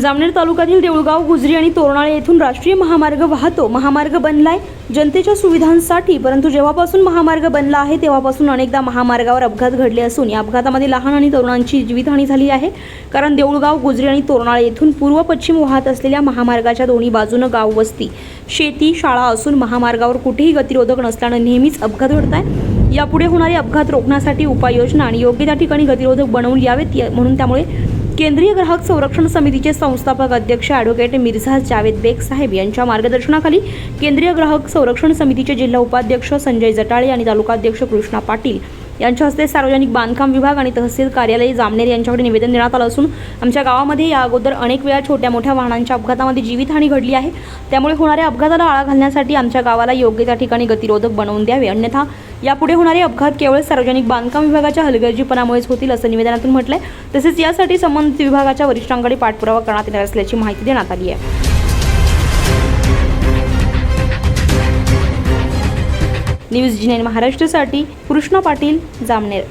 जामनेर तालुक्यातील देऊळगाव गुजरी आणि तोरणाळे येथून राष्ट्रीय महामार्ग वाहतो. महामार्ग बनलाय जनतेच्या सुविधांसाठी परंतु जेव्हापासून महामार्ग बनला आहे तेव्हापासून अनेकदा महामार्गावर अपघात घडले असून या अपघातामध्ये लहान आणि तरुणांची जीवितहानी झाली आहे. कारण देऊळगाव गुजरी आणि तोरणाळे येथून पूर्व पश्चिम वाहत असलेल्या महामार्गाच्या दोन्ही बाजूनं गाव वस्ती शेती शाळा असून महामार्गावर कुठेही गतिरोधक नसल्यानं नेहमीच अपघात घडत आहे यापुढे होणारे अपघात रोखण्यासाठी उपाययोजना आणि योग्य त्या ठिकाणी गतिरोधक बनवून यावेत म्हणून त्यामुळे केंद्रीय ग्राहक संरक्षण समितीचे संस्थापक अध्यक्ष ॲडव्होकेट मिर्झा जावेद बेग साहेब यांच्या मार्गदर्शनाखाली केंद्रीय ग्राहक संरक्षण समितीचे जिल्हा उपाध्यक्ष संजय जटाळे आणि तालुकाध्यक्ष कृष्णा पाटील यांच्या हस्ते सार्वजनिक बांधकाम विभाग आणि तहसील कार्यालय जामनेर यांच्याकडे निवेदन देण्यात आलं असून आमच्या गावामध्ये या अगोदर अनेक वेळा छोट्या मोठ्या वाहनांच्या अपघातामध्ये जीवितहानी घडली आहे. त्यामुळे होणाऱ्या अपघाताला आळा घालण्यासाठी आमच्या गावाला योग्य त्या ठिकाणी गतिरोधक बनवून द्यावे. अन्यथा यापुढे होणारे अपघात केवळ सार्वजनिक बांधकाम विभागाच्या हलगर्जीपणामुळेच होतील असं निवेदनातून म्हटलंय. तसेच यासाठी संबंधित विभागाच्या वरिष्ठांकडे पाठपुरावा करण्यात येणार असल्याची माहिती देण्यात आली आहे. न्यूज जी महाराष्ट्रसाठी महाराष्ट्रासाठी कृष्णा पाटील जामनेर.